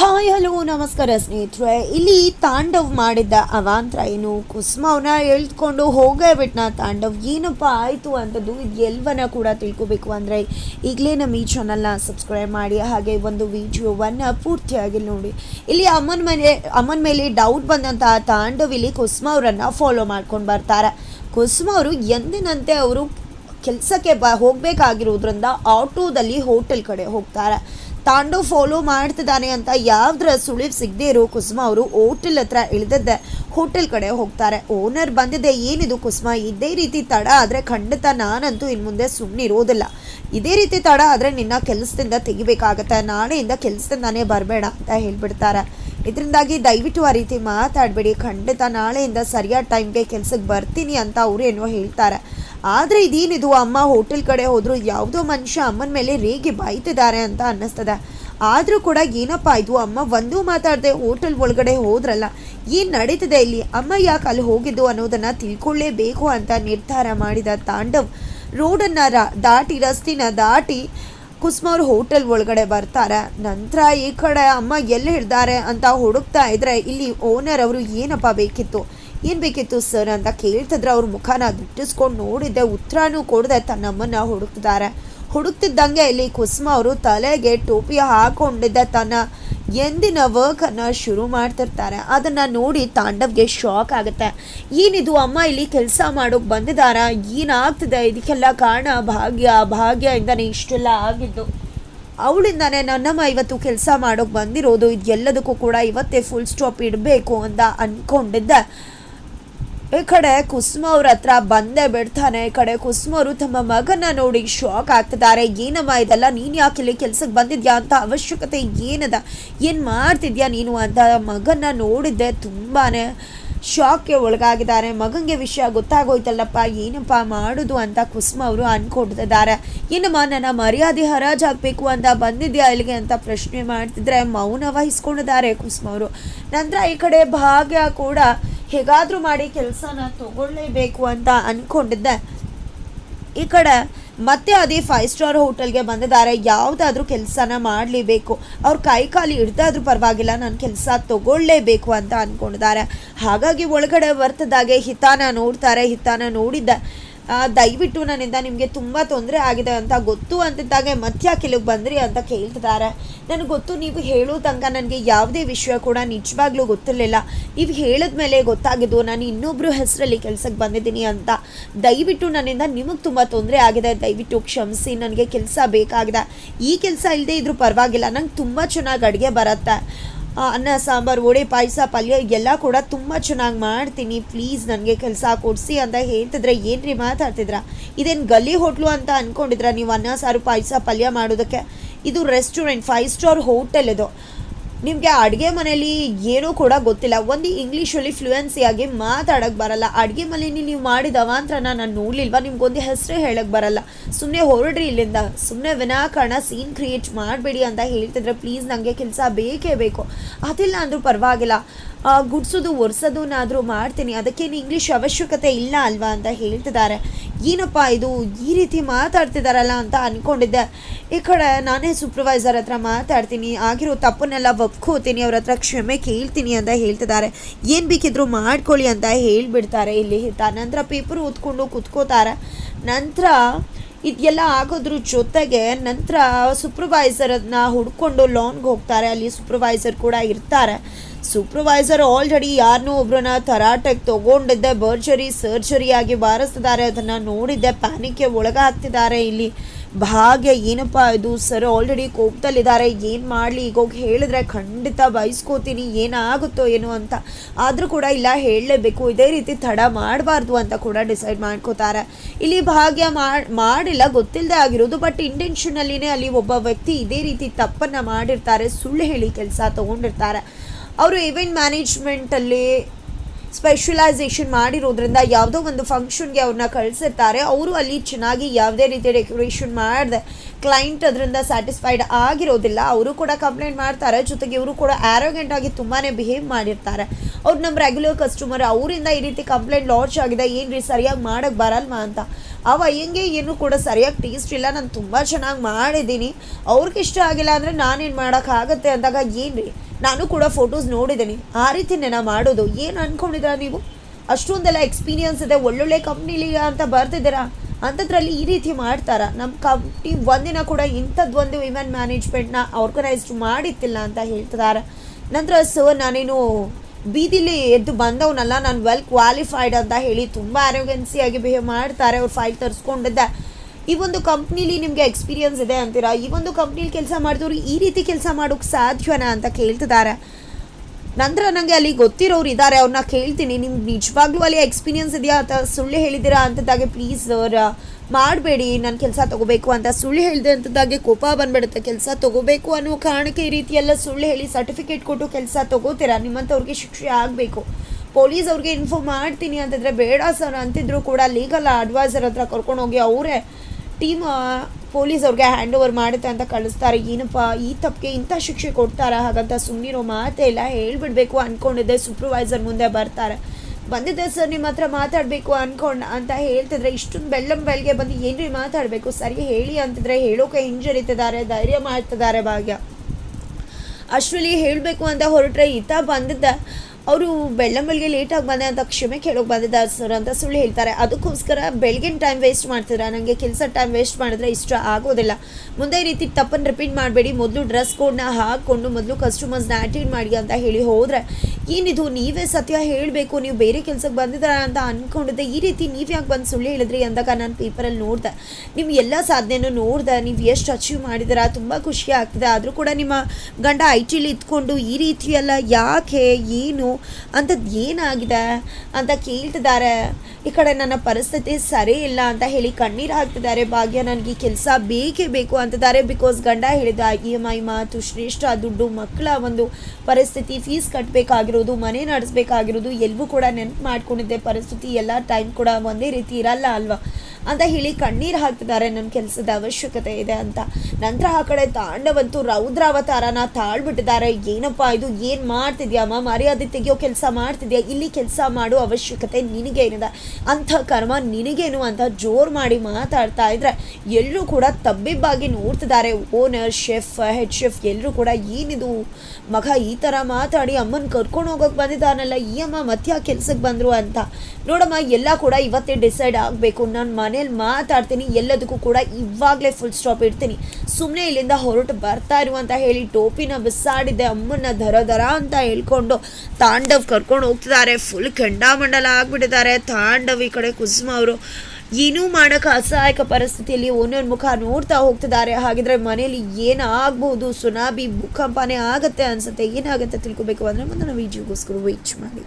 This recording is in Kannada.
ಹಾಯ್, ಹಲೋ, ನಮಸ್ಕಾರ ಸ್ನೇಹಿತರೆ. ಇಲ್ಲಿ ತಾಂಡವ್ ಮಾಡಿದ್ದ ಅವಾಂತರ ಏನು? ಕುಸುಮವನ್ನ ಎಳ್ಕೊಂಡು ಹೋಗೇ ಬಿಟ್ನ ತಾಂಡವ್. ಏನಪ್ಪ ಆಯಿತು ಅಂತದ್ದು ಇದು ಎಲ್ಲವನ್ನ ಕೂಡ ತಿಳ್ಕೊಬೇಕು ಅಂದರೆ ಈಗಲೇ ನಮ್ಮ ಈ ಚಾನಲ್ನ ಸಬ್ಸ್ಕ್ರೈಬ್ ಮಾಡಿ, ಹಾಗೆ ಒಂದು ವಿಡಿಯೋವನ್ನು ಪೂರ್ತಿಯಾಗಿ ನೋಡಿ. ಇಲ್ಲಿ ಅಮ್ಮನ ಮೇಲೆ ಅಮ್ಮನ ಮೇಲೆ ಡೌಟ್ ಬಂದಂತಹ ತಾಂಡವ್ ಇಲ್ಲಿ ಕುಸುಮ ಅವರನ್ನು ಫಾಲೋ ಮಾಡ್ಕೊಂಡು ಬರ್ತಾರೆ. ಕುಸುಮ ಅವರು ಎಂದಿನಂತೆ ಅವರು ಕೆಲಸಕ್ಕೆ ಬ, ಹೋಗಬೇಕಾಗಿರೋದ್ರಿಂದ ಆಟೋದಲ್ಲಿ ಹೋಟೆಲ್ ಕಡೆ ಹೋಗ್ತಾರೆ. ತಾಂಡವ್ ಫಾಲೋ ಮಾಡ್ತಿದ್ದಾನೆ ಅಂತ ಯಾವ್ದ್ರ ಸುಳಿವು ಸಿಗದೆ ಇರೋ ಕುಸುಮ ಅವರು ಹೋಟೆಲ್ ಹತ್ರ ಇಳಿದದ್ದೆ. ಹೋಟೆಲ್ ಕಡೆ ಹೋಗ್ತಾರೆ. ಓನರ್ ಬಂದಿದೆ. ಏನಿದು ಕುಸುಮ? ಇದೇ ರೀತಿ ತಡ ಆದರೆ ಖಂಡಿತ ನಾನಂತೂ ಇನ್ನು ಮುಂದೆ ಸುಮ್ಮನೆ ಇರೋದಿಲ್ಲ. ಇದೇ ರೀತಿ ತಡ ಆದರೆ ನಿನ್ನ ಕೆಲಸದಿಂದ ತೆಗಿಬೇಕಾಗತ್ತೆ. ನಾಳೆಯಿಂದ ಕೆಲಸದಿಂದಾನೇ ಬರಬೇಡ ಅಂತ ಹೇಳ್ಬಿಡ್ತಾರೆ. ಇದರಿಂದಾಗಿ ದಯವಿಟ್ಟು ಆ ರೀತಿ ಮಾತಾಡಬೇಡಿ. ಖಂಡಿತ ನಾಳೆಯಿಂದ ಸರಿಯಾದ ಟೈಮ್ಗೆ ಕೆಲ್ಸಕ್ಕೆ ಬರ್ತೀನಿ ಅಂತ ಅವರು ಏನೋ ಹೇಳ್ತಾರೆ. ಆದರೆ ಇದೇನಿದು? ಅಮ್ಮ ಹೋಟೆಲ್ ಕಡೆ ಹೋದ್ರು, ಯಾವುದೋ ಮನುಷ್ಯ ಅಮ್ಮನ ಮೇಲೆ ರೇಗೆ ಬಾಯ್ತಿದ್ದಾರೆ ಅಂತ ಅನ್ನಿಸ್ತದೆ. ಆದರೂ ಕೂಡ ಏನಪ್ಪ ಇದು? ಅಮ್ಮ ಒಂದೂ ಮಾತಾಡದೆ ಹೋಟೆಲ್ ಒಳಗಡೆ ಹೋದ್ರಲ್ಲ, ಏನು ನಡೀತದೆ ಇಲ್ಲಿ? ಅಮ್ಮ ಯಾಕೆ ಅಲ್ಲಿ ಹೋಗಿದ್ದು ಅನ್ನೋದನ್ನು ತಿಳ್ಕೊಳ್ಳೇಬೇಕು ಅಂತ ನಿರ್ಧಾರ ಮಾಡಿದ ತಾಂಡವ್. ರೋಡನ್ನು ರಾ, ದಾಟಿ, ರಸ್ತಿನ ದಾಟಿ ಕುಸುಮ ಅವ್ರು ಹೋಟೆಲ್ ಒಳಗಡೆ ಬರ್ತಾರೆ. ನಂತರ ಈ ಕಡೆ ಅಮ್ಮ ಎಲ್ಲಿ ಹಿಡ್ದಾರೆ ಅಂತ ಹುಡುಕ್ತಾ ಇದ್ರೆ ಇಲ್ಲಿ ಓನರ್ ಅವರು ಏನಪ್ಪ ಬೇಕಿತ್ತು? ಏನು ಬೇಕಿತ್ತು ಸರ್ ಅಂತ ಕೇಳ್ತಿದ್ರೆ. ಅವ್ರ ಮುಖನ ದಿಟ್ಟಿಸ್ಕೊಂಡು ನೋಡಿದ್ದೆ. ಉತ್ತರನೂ ಕೊಡದೆ ತನ್ನಮ್ಮನ ಹುಡುಕ್ತಿದ್ದಾರೆ. ಹುಡುಕ್ತಿದ್ದಂಗೆ ಇಲ್ಲಿ ಕುಸುಮ ಅವರು ತಲೆಗೆ ಟೋಪಿ ಹಾಕೊಂಡಿದ್ದ. ತನ್ನ ಎಂದಿನ ವರ್ಕನ್ನು ಶುರು ಮಾಡ್ತಿರ್ತಾರೆ. ಅದನ್ನು ನೋಡಿ ತಾಂಡವ್ಗೆ ಶಾಕ್ ಆಗುತ್ತೆ. ಏನಿದು ಅಮ್ಮ ಇಲ್ಲಿ ಕೆಲಸ ಮಾಡೋಕೆ ಬಂದಿದ್ದಾರಾ? ಏನಾಗ್ತಿದೆ? ಇದಕ್ಕೆಲ್ಲ ಕಾರಣ ಭಾಗ್ಯ ಭಾಗ್ಯದಿಂದನೇ ಇಷ್ಟೆಲ್ಲ ಆಗಿದ್ದು. ಅವಳಿಂದಾನೇ ನನ್ನಮ್ಮ ಇವತ್ತು ಕೆಲಸ ಮಾಡೋಕೆ ಬಂದಿರೋದು. ಇದೆಲ್ಲದಕ್ಕೂ ಕೂಡ ಇವತ್ತೇ ಫುಲ್ ಸ್ಟಾಪ್ ಇಡಬೇಕು ಅಂತ ಅಂದ್ಕೊಂಡಿದ್ದೆ ಈ ಕಡೆ ಕುಸುಮ ಅವ್ರ ಹತ್ರ ಬಂದೇ ಬಿಡ್ತಾನೆ. ಈ ಕಡೆ ಕುಸುಮ ಅವರು ತಮ್ಮ ಮಗನ ನೋಡಿ ಶಾಕ್ ಆಗ್ತಿದ್ದಾರೆ. ಏನಮ್ಮ ಇದೆಲ್ಲ? ನೀನು ಯಾಕೆ ಇಲ್ಲಿ ಕೆಲ್ಸಕ್ಕೆ ಬಂದಿದ್ಯಾ ಅಂತ ಅವಶ್ಯಕತೆ ಏನದ? ಏನು ಮಾಡ್ತಿದ್ಯಾ ನೀನು ಅಂತ ಮಗನ ನೋಡಿದ್ದೆ ತುಂಬಾನೇ. ಶಾಕ್ಗೆ ಒಳಗಾಗಿದ್ದಾರೆ. ಮಗನಿಗೆ ವಿಷಯ ಗೊತ್ತಾಗೋಯ್ತಲ್ಲಪ್ಪ. ಏನಪ್ಪ ಮಾಡೋದು ಅಂತ ಕುಸುಮ ಅವರು ಅನ್ಕೊಂಡಿದ್ದಾರೆ ಏನಮ್ಮ, ನನ್ನ ಮರ್ಯಾದೆ ಹರಾಜಾಗಬೇಕು ಅಂತ ಬಂದಿದ್ಯಾ ಇಲ್ಲಿಗೆ ಅಂತ ಪ್ರಶ್ನೆ ಮಾಡ್ತಿದ್ರೆ ಮೌನ ವಹಿಸ್ಕೊಂಡಿದ್ದಾರೆ ಕುಸುಮ ಅವರು. ನಂತರ ಈ ಕಡೆ ಭಾಗ್ಯ ಕೂಡ ಹೇಗಾದರೂ ಮಾಡಿ ಕೆಲಸನ ತಗೊಳ್ಳೇಬೇಕು ಅಂತ ಅಂದ್ಕೊಂಡಿದ್ದೆ ಈ ಕಡೆ ಮತ್ತೆ ಅದೇ ಫೈವ್ ಸ್ಟಾರ್ ಹೋಟೆಲ್ಗೆ ಬಂದಿದ್ದಾರೆ. ಯಾವುದಾದ್ರೂ ಕೆಲಸನ ಮಾಡಲೇಬೇಕು. ಅವ್ರ ಕೈ ಕಾಲು ಹಿಡ್ದಾದ್ರೂ ಪರವಾಗಿಲ್ಲ, ನಾನು ಕೆಲಸ ತಗೊಳ್ಳೇಬೇಕು ಅಂತ ಅಂದ್ಕೊಂಡಿದ್ದಾರೆ ಹಾಗಾಗಿ ಒಳಗಡೆ ಬರ್ತದಾಗೆ ಹಿತಾನ ನೋಡ್ತಾರೆ, ಹಿತಾನ ನೋಡಿದ್ದೆ. ದಯವಿಟ್ಟು ನನ್ನಿಂದ ನಿಮಗೆ ತುಂಬ ತೊಂದರೆ ಆಗಿದೆ ಅಂತ ಗೊತ್ತು ಅಂತಿದ್ದಾಗೆ ಮತ್ಯಾಕೆ ಇಲ್ಲಿಗೆ ಬಂದ್ರಿ ಅಂತ ಕೇಳ್ತಿದ್ದಾರೆ. ನನಗೆ ಗೊತ್ತು ನೀವು ಹೇಳೋ ತನಕ ನನಗೆ ಯಾವುದೇ ವಿಷಯ ಕೂಡ ನಿಜವಾಗ್ಲೂ ಗೊತ್ತಿರಲಿಲ್ಲ. ನೀವು ಹೇಳಿದ ಮೇಲೆ ಗೊತ್ತಾಗಿದ್ದು ನಾನು ಇನ್ನೊಬ್ಬರು ಹೆಸರಲ್ಲಿ ಕೆಲಸಕ್ಕೆ ಬಂದಿದ್ದೀನಿ ಅಂತ. ದಯವಿಟ್ಟು ನನ್ನಿಂದ ನಿಮಗೆ ತುಂಬ ತೊಂದರೆ ಆಗಿದೆ. ದಯವಿಟ್ಟು ಕ್ಷಮಿಸಿ, ನನಗೆ ಕೆಲಸ ಬೇಕಾಗಿದೆ. ಈ ಕೆಲಸ ಇಲ್ಲದೆ ಇದ್ರೂ ಪರವಾಗಿಲ್ಲ. ನಂಗೆ ತುಂಬ ಚೆನ್ನಾಗಿ ಅಡುಗೆ ಬರುತ್ತೆ. ಅನ್ನ, ಸಾಂಬಾರು, ವಡೆ, ಪಾಯಸ, ಪಲ್ಯ ಎಲ್ಲ ಕೂಡ ತುಂಬ ಚೆನ್ನಾಗಿ ಮಾಡ್ತೀನಿ. ಪ್ಲೀಸ್ ನನಗೆ ಕೆಲಸ ಕೊಡಿಸಿ ಅಂತ ಹೇಳ್ತಿದ್ರೆ. ಏನ್ರಿ ಮಾತಾಡ್ತಿದ್ರ? ಇದೇನು ಗಲ್ಲಿ ಹೋಟ್ಲು ಅಂತ ಅಂದ್ಕೊಂಡಿದ್ರ ನೀವು ಅನ್ನ, ಸಾರು, ಪಾಯಸ, ಪಲ್ಯ ಮಾಡೋದಕ್ಕೆ? ಇದು ರೆಸ್ಟೋರೆಂಟ್ ಫೈವ್ ಸ್ಟಾರ್ ಹೋಟೆಲ್ ಇದು. ನಿಮಗೆ ಅಡುಗೆ ಮನೆಯಲ್ಲಿ ಏನೂ ಕೂಡ ಗೊತ್ತಿಲ್ಲ. ಒಂದು ಇಂಗ್ಲೀಷಲ್ಲಿ ಫ್ಲೂಯೆನ್ಸಿಯಾಗಿ ಮಾತಾಡೋಕ್ಕೆ ಬರಲ್ಲ. ಅಡುಗೆ ಮನೆಯಲ್ಲಿ ನೀವು ಮಾಡಿದ ಅವಾಂತರನ ನಾನು ನೋಡಲಿಲ್ವಾ? ನಿಮ್ಗೊಂದು ಹೆಸರು ಹೇಳಕ್ಕೆ ಬರಲ್ಲ. ಸುಮ್ಮನೆ ಹೊರಡ್ರಿ ಇಲ್ಲಿಂದ. ಸುಮ್ಮನೆ ವಿನಾಕಾರಣ ಸೀನ್ ಕ್ರಿಯೇಟ್ ಮಾಡಬೇಡಿ ಅಂತ ಹೇಳ್ತಿದ್ರೆ ಪ್ಲೀಸ್ ನನಗೆ ಕೆಲಸ ಬೇಕೇ ಬೇಕು. ಅದಿಲ್ಲ ಅಂದರೂ ಪರವಾಗಿಲ್ಲ. ಗುಡ್ಸೋದು, ಒರೆಸೋದನ್ನಾದರೂ ಮಾಡ್ತೀನಿ. ಅದಕ್ಕೇನು ಇಂಗ್ಲೀಷ್ ಅವಶ್ಯಕತೆ ಇಲ್ಲ ಅಲ್ವಾ ಅಂತ ಹೇಳ್ತಿದ್ದಾರೆ. ಏನಪ್ಪ ಇದು ಈ ರೀತಿ ಮಾತಾಡ್ತಿದ್ದಾರಲ್ಲ ಅಂತ ಅಂದ್ಕೊಂಡಿದ್ದೆ ಈ ಕಡೆ ನಾನೇ ಸೂಪರ್ವೈಸರ್ ಹತ್ರ ಮಾತಾಡ್ತೀನಿ, ಆಗಿರೋ ತಪ್ಪನ್ನೆಲ್ಲ ಒಪ್ಕೋತೀನಿ, ಅವ್ರ ಹತ್ರ ಕ್ಷಮೆ ಕೇಳ್ತೀನಿ ಅಂತ ಹೇಳ್ತಿದ್ದಾರೆ ಏನು ಬೇಕಿದ್ರು ಮಾಡ್ಕೊಳ್ಳಿ ಅಂತ ಹೇಳಿಬಿಡ್ತಾರೆ ಇಲ್ಲಿ. ನಂತರ ಪೇಪರ್ ಓದ್ಕೊಂಡು ಕುತ್ಕೋತಾರೆ. ನಂತರ ಇದೆಲ್ಲ ಆಗೋದ್ರ ಜೊತೆಗೆ ನಂತರ ಸೂಪರ್ವೈಸರನ್ನ ಹುಡ್ಕೊಂಡು ಲೋನ್ಗೆ ಹೋಗ್ತಾರೆ. ಅಲ್ಲಿ ಸೂಪರ್ವೈಸರ್ ಕೂಡ ಇರ್ತಾರೆ. ಸೂಪರ್ವೈಸರ್ ಆಲ್ರೆಡಿ ಯಾರನ್ನೂ ಒಬ್ಬರನ್ನ ತರಾಟೆಗೆ ತಗೊಂಡಿದ್ದೆ. ಬರ್ಜರಿ ಸರ್ಜರಿಯಾಗಿ ಬಾರಿಸ್ತಿದ್ದಾರೆ. ಅದನ್ನು ನೋಡಿದ್ದೆ. ಪ್ಯಾನಿಕ್ಗೆ ಒಳಗಾಗ್ತಿದ್ದಾರೆ ಇಲ್ಲಿ. ಭಾಗ್ಯ, ಏನಪ್ಪ ಇದು? ಸರ್ ಆಲ್ರೆಡಿ ಕೋಪದಲ್ಲಿದ್ದಾರೆ. ಏನು ಮಾಡಲಿ? ಈಗ ಹೋಗಿ ಹೇಳಿದ್ರೆ ಖಂಡಿತ ಬಯಸ್ಕೋತೀನಿ ಏನಾಗುತ್ತೋ ಏನು ಅಂತ. ಆದರೂ ಕೂಡ ಇಲ್ಲ, ಹೇಳಲೇಬೇಕು. ಇದೇ ರೀತಿ ತಡ ಮಾಡಬಾರ್ದು ಅಂತ ಕೂಡ ಡಿಸೈಡ್ ಮಾಡ್ಕೋತಾರೆ. ಇಲ್ಲಿ ಭಾಗ್ಯ ಮಾಡ್, ಮಾಡಿಲ್ಲ ಗೊತ್ತಿಲ್ಲದೆ ಆಗಿರೋದು. ಬಟ್ ಇಂಟೆನ್ಷನಲ್ಲಿನೇ ಅಲ್ಲಿ ಒಬ್ಬ ವ್ಯಕ್ತಿ ಇದೇ ರೀತಿ ತಪ್ಪನ್ನು ಮಾಡಿರ್ತಾರೆ. ಸುಳ್ಳು ಹೇಳಿ ಕೆಲಸ ತೊಗೊಂಡಿರ್ತಾರೆ. ಅವರು ಇವೆಂಟ್ ಮ್ಯಾನೇಜ್ಮೆಂಟಲ್ಲಿ ಸ್ಪೆಷಲೈಸೇಷನ್ ಮಾಡಿರೋದ್ರಿಂದ ಯಾವುದೋ ಒಂದು ಫಂಕ್ಷನ್ಗೆ ಅವ್ರನ್ನ ಕಳಿಸಿರ್ತಾರೆ. ಅವರು ಅಲ್ಲಿ ಚೆನ್ನಾಗಿ ಯಾವುದೇ ರೀತಿ ಡೆಕೋರೇಷನ್ ಮಾಡಿದೆ ಕ್ಲೈಂಟ್ ಅದರಿಂದ ಸ್ಯಾಟಿಸ್ಫೈಡ್ ಆಗಿರೋದಿಲ್ಲ. ಅವರು ಕೂಡ ಕಂಪ್ಲೇಂಟ್ ಮಾಡ್ತಾರೆ. ಜೊತೆಗೆ ಇವರು ಕೂಡ ಆರೋಗೆಂಟ್ ಆಗಿ ತುಂಬಾ ಬಿಹೇವ್ ಮಾಡಿರ್ತಾರೆ. ಅವ್ರು ನಮ್ಮ ರೆಗ್ಯುಲರ್ ಕಸ್ಟಮರ್ ಅವರಿಂದ ಈ ರೀತಿ ಕಂಪ್ಲೇಂಟ್ ಲಾಂಚ್ ಆಗಿದೆ. ಏನ್ರಿ, ಸರಿಯಾಗಿ ಮಾಡೋಕ್ಕೆ ಬರಲ್ವಾ ಅಂತ. ಅವ ಹೆಂಗೆ ಏನು ಕೂಡ ಸರಿಯಾಗಿ ಟೇಸ್ಟ್ ಇಲ್ಲ. ನಾನು ತುಂಬ ಚೆನ್ನಾಗಿ ಮಾಡಿದ್ದೀನಿ. ಅವ್ರಿಗೆ ಇಷ್ಟ ಆಗಿಲ್ಲ ಅಂದರೆ ನಾನೇನು ಮಾಡೋಕ್ಕಾಗತ್ತೆ ಅಂದಾಗ ಏನ್ರಿ? ನಾನು ಕೂಡ ಫೋಟೋಸ್ ನೋಡಿದ್ದೀನಿ ಆ ರೀತಿನೇ ನೆನ ಮಾಡೋದು. ಏನು ಅಂದ್ಕೊಂಡಿದ್ದೀರಾ ನೀವು? ಅಷ್ಟೊಂದೆಲ್ಲ ಎಕ್ಸ್ಪೀರಿಯನ್ಸ್ ಇದೆ. ಒಳ್ಳೊಳ್ಳೆ ಕಂಪ್ನಿಲಿ ಅಂತ ಬರ್ತಿದ್ದೀರಾ? ಅಂಥದ್ರಲ್ಲಿ ಈ ರೀತಿ ಮಾಡ್ತಾರ? ನಮ್ಮ ಕಂಪ್ನಿ ಒಂದಿನ ಕೂಡ ಇಂಥದ್ದೊಂದು ವಿಮೆನ್ ಮ್ಯಾನೇಜ್ಮೆಂಟ್ನ ಆರ್ಗನೈಸ್ಡ್ ಮಾಡಿತ್ತಿಲ್ಲ ಅಂತ ಹೇಳ್ತಿದ್ದಾರೆ. ನಂತರ ಸರ್ ನಾನೇನು ಬೀದಿಲಿ ಎದ್ದು ಬಂದವನಲ್ಲ. ನಾನು ವೆಲ್ ಕ್ವಾಲಿಫೈಡ್ ಅಂತ ಹೇಳಿ ತುಂಬ ಆರೋಗ್ಯನ್ಸಿಯಾಗಿ ಬಿಹೇವ್ ಮಾಡ್ತಾರೆ. ಅವ್ರು ಫೈಲ್ ತರಿಸ್ಕೊಂಡಿದ್ದೆ. ಈ ಒಂದು ಕಂಪ್ನಿಲಿ ನಿಮಗೆ ಎಕ್ಸ್ಪೀರಿಯನ್ಸ್ ಇದೆ ಅಂತೀರಾ? ಈ ಒಂದು ಕಂಪ್ನಿಲಿ ಕೆಲಸ ಮಾಡಿದವರು ಈ ರೀತಿ ಕೆಲಸ ಮಾಡೋಕ್ಕೆ ಸಾಧ್ಯನಾ ಅಂತ ಕೇಳ್ತಿದ್ದಾರೆ. ನಂತರ ನನಗೆ ಅಲ್ಲಿ ಗೊತ್ತಿರೋರು ಇದ್ದಾರೆ ಅವ್ರನ್ನ ಕೇಳ್ತೀನಿ. ನಿಮ್ಗೆ ನಿಜವಾಗ್ಲೂ ಅಲ್ಲಿ ಎಕ್ಸ್ಪೀರಿಯನ್ಸ್ ಇದೆಯಾ ಅಥವಾ ಸುಳ್ಳು ಹೇಳಿದ್ದೀರಾ ಅಂತದಾಗೆ ಪ್ಲೀಸ್ ಸರ್ ಮಾಡಬೇಡಿ, ನಾನು ಕೆಲಸ ತೊಗೋಬೇಕು ಅಂತ ಸುಳ್ಳು ಹೇಳಿದೆ ಅಂತದಾಗೆ ಕೋಪ ಬಂದ್ಬಿಡುತ್ತೆ. ಕೆಲಸ ತೊಗೋಬೇಕು ಅನ್ನೋ ಕಾರಣಕ್ಕೆ ಈ ರೀತಿ ಎಲ್ಲ ಸುಳ್ಳು ಹೇಳಿ ಸರ್ಟಿಫಿಕೇಟ್ ಕೊಟ್ಟು ಕೆಲಸ ತೊಗೋತೀರಾ? ನಿಮ್ಮಂಥವ್ರಿಗೆ ಶಿಕ್ಷೆ ಆಗಬೇಕು. ಪೊಲೀಸ್ ಅವ್ರಿಗೆ ಇನ್ಫಾರ್ಮ್ ಮಾಡ್ತೀನಿ ಅಂತಂದರೆ ಬೇಡ ಸರ್ ಅಂತಿದ್ರು ಕೂಡ ಲೀಗಲ್ ಅಡ್ವೈಸರ್ ಹತ್ರ ಕರ್ಕೊಂಡೋಗಿ ಅವರೇ ಟೀಮ್ ಪೊಲೀಸ್ ಅವ್ರಿಗೆ ಹ್ಯಾಂಡ್ ಓವರ್ ಮಾಡುತ್ತೆ ಅಂತ ಕಳಿಸ್ತಾರೆ. ಏನಪ್ಪ, ಈ ತಪ್ಪಿಗೆ ಇಂಥ ಶಿಕ್ಷೆ ಕೊಡ್ತಾರ? ಹಾಗಂತ ಸುಮ್ಮನಿರೋ ಮಾತೇ ಇಲ್ಲ. ಹೇಳ್ಬಿಡ್ಬೇಕು ಅಂದ್ಕೊಂಡಿದ್ದೆ ಸೂಪರ್ವೈಸರ್ ಮುಂದೆ ಬರ್ತಾರೆ. ಬಂದಿದ್ದೆ, ಸರ್ ನಿಮ್ಮ ಹತ್ರ ಮಾತಾಡಬೇಕು ಅಂದ್ಕೊಂಡು ಅಂತ ಹೇಳ್ತಿದ್ರೆ, ಇಷ್ಟೊಂದು ಬೆಳ್ಳಂ ಬೆಳಗ್ಗೆ ಬಂದು, ಏನ್ರಿ ಮಾತಾಡಬೇಕು? ಸರಿ ಹೇಳಿ ಅಂತಿದ್ರೆ, ಹೇಳೋಕೆ ಹಿಂಜರಿತಿದ್ದಾರೆ, ಧೈರ್ಯ ಮಾಡ್ತಿದ್ದಾರೆ ಭಾಗ್ಯ. ಅಷ್ಟರಲ್ಲಿ ಹೇಳಬೇಕು ಅಂತ ಹೊರಟ್ರೆ, ಈತ ಬಂದಿದ್ದ ಅವರು ಬೆಳ್ಳಂಬೆಳಗ್ಗೆ ಲೇಟಾಗಿ ಬಂದೆ ಅಂತ ಕ್ಷಮೆ ಕೇಳೋಕೆ ಬಂದೆ ಸರ್ ಅಂತ ಸುಳ್ಳು ಹೇಳ್ತಾರೆ. ಅದಕ್ಕೋಸ್ಕರ ಬೆಳಗಿನ ಟೈಮ್ ವೇಸ್ಟ್ ಮಾಡ್ತೀರಾ? ನನಗೆ ಕೆಲಸ ಟೈಮ್ ವೇಸ್ಟ್ ಮಾಡಿದ್ರೆ ಇಷ್ಟ ಆಗೋದಿಲ್ಲ. ಮುಂದೆ ಈ ರೀತಿ ತಪ್ಪನ್ನು ರಿಪೀಟ್ ಮಾಡಬೇಡಿ. ಮೊದಲು ಡ್ರೆಸ್ ಕೋಡ್ನ ಹಾಕ್ಕೊಂಡು ಮೊದಲು ಕಸ್ಟಮರ್ಸ್ನ ಅಟೆಂಡ್ ಮಾಡಿ ಅಂತ ಹೇಳಿ ಹೋದರೆ ಏನಿದು? ನೀವೇ ಸತ್ಯ ಹೇಳಬೇಕು. ನೀವು ಬೇರೆ ಕೆಲಸಕ್ಕೆ ಬಂದಿದ್ದೀರ ಅಂತ ಅಂದ್ಕೊಂಡಿದ್ದೆ ಈ ರೀತಿ ನೀವು ಯಾಕೆ ಬಂದು ಸುಳ್ಳು ಹೇಳಿದ್ರಿ ಅಂದಾಗ ನಾನು ಪೇಪರಲ್ಲಿ ನೋಡ್ದೆ. ನಿಮ್ಮ ಎಲ್ಲ ಸಾಧನೆನೂ ನೋಡ್ದೆ. ನೀವು ಎಷ್ಟು ಅಚೀವ್ ಮಾಡಿದ್ದೀರಾ? ತುಂಬ ಖುಷಿ ಆಗ್ತಿದೆ. ಆದರೂ ಕೂಡ ನಿಮ್ಮ ಗಂಡ ಐ ಟಿಲಿ ಇದ್ಕೊಂಡು ಈ ರೀತಿ ಎಲ್ಲ ಯಾಕೆ, ಏನು ಅಂಥದ್ದು ಏನಾಗಿದೆ ಅಂತ ಕೇಳ್ತಿದ್ದಾರೆ. ಈ ಕಡೆ ನನ್ನ ಪರಿಸ್ಥಿತಿ ಸರಿ ಇಲ್ಲ ಅಂತ ಹೇಳಿ ಕಣ್ಣೀರು ಹಾಕ್ತಿದ್ದಾರೆ. ಭಾಗ್ಯ ನನಗೆ ಕೆಲಸ ಬೇಕೇ ಬೇಕು ಅಂತಿದ್ದಾರೆ. ಬಿಕಾಸ್ ಗಂಡ ಹೇಳಿದ ಇ ಎಂ ಐ ಮಾತು ಶ್ರೇಷ್ಠ ದುಡ್ಡು ಮಕ್ಕಳ ಒಂದು ಪರಿಸ್ಥಿತಿ. ಫೀಸ್ ಕಟ್ಟಬೇಕಾಗಿರೋದು ಮನೆ ನಡೆಸಬೇಕಾಗಿರೋದು ಎಲ್ಲವೂ ಕೂಡ ನೆನಪು ಮಾಡ್ಕೊಂಡಿದ್ದೆ ಪರಿಸ್ಥಿತಿ, ಎಲ್ಲ ಟೈಮ್ ಕೂಡ ಒಂದೇ ರೀತಿ ಇರಲ್ಲ ಅಲ್ವಾ? ಅಂತ ಹೇಳಿ ಕಣ್ಣೀರು ಹಾಕ್ತಿದ್ದಾರೆ ನನ್ನ ಕೆಲಸದ ಅವಶ್ಯಕತೆ ಇದೆ ಅಂತ. ನಂತರ ಆ ಕಡೆ ತಾಂಡವಂತೂ ರೌದ್ರಾವತಾರನ ತಾಳ್ಬಿಟ್ಟಿದ್ದಾರೆ. ಏನಪ್ಪ ಇದು, ಏನು ಮಾಡ್ತಿದ್ಯಮ್ಮ ಮರ್ಯಾದೆ ತೆಗಿಯೋ ಕೆಲಸ ಮಾಡ್ತಿದ್ಯಾ? ಇಲ್ಲಿ ಕೆಲಸ ಮಾಡೋ ಅವಶ್ಯಕತೆ ನಿನಗೇನಿದೆ ಅಂಥ ಕರ್ಮ ನಿನಗೇನು? ಅಂತ ಜೋರು ಮಾಡಿ ಮಾತಾಡ್ತಾ ಇದ್ರೆ ಎಲ್ಲರೂ ಕೂಡ ತಬ್ಬಿಬ್ಬಾಗಿ ನೋಡ್ತಿದ್ದಾರೆ. ಓನರ್ ಶೆಫ್ ಹೆಡ್ ಶೆಫ್ ಎಲ್ಲರೂ ಕೂಡ ಏನಿದು? ಮಗ ಈ ಥರ ಮಾತಾಡಿ ಅಮ್ಮನ ಕರ್ಕೊಂಡು ಹೋಗೋಕೆ ಬಂದಿದ್ದಾನಲ್ಲ ಈ ಅಮ್ಮ ಮಧ್ಯ ಕೆಲ್ಸಕ್ಕೆ ಬಂದರು ಅಂತ. ನೋಡಮ್ಮ, ಎಲ್ಲ ಕೂಡ ಇವತ್ತೇ ಡಿಸೈಡ್ ಆಗಬೇಕು. ನಾನು ಮನೇಲಿ ಮಾತಾಡ್ತೀನಿ, ಎಲ್ಲದಕ್ಕೂ ಕೂಡ ಇವಾಗಲೇ ಫುಲ್ ಸ್ಟಾಪ್ ಇಡ್ತೀನಿ. ಸುಮ್ಮನೆ ಇಲ್ಲಿಂದ ಹೊರಟು ಬರ್ತಾ ಇರು ಅಂತ ಹೇಳಿ ಟೋಪಿನ ಬಿಸಾಡಿದ್ದೆ ಅಮ್ಮನ ದರ ದರ ಅಂತ ಹೇಳ್ಕೊಂಡು ತಾಂಡವ್ ಕರ್ಕೊಂಡು ಹೋಗ್ತಿದ್ದಾರೆ. ಫುಲ್ ಕೆಂಡಾಮಂಡಲ ಆಗಿಬಿಟ್ಟಿದ್ದಾರೆ. ತಾಂಡವ್ ಈ ಕಡೆ ಕುಸುಮ ಅವರು. ಏನೂ ಮಾಡೋಕ್ಕೆ ಅಸಹಾಯಕ ಪರಿಸ್ಥಿತಿಯಲ್ಲಿ ಓನರ್ ಮುಖ ನೋಡ್ತಾ ಹೋಗ್ತಿದ್ದಾರೆ. ಹಾಗಿದ್ರೆ ಮನೇಲಿ ಏನಾಗಬಹುದು ಸುನಾಬಿ ಭೂಕಂಪನೇ ಆಗುತ್ತೆ ಅನ್ಸುತ್ತೆ. ಏನಾಗುತ್ತೆ ತಿಳ್ಕೊಬೇಕು ಅಂದರೆ ಮುಂದೆ ನಾವು ವಿಡಿಯೋಗೋಸ್ಕರ ವೇಟ್ ಮಾಡಿ.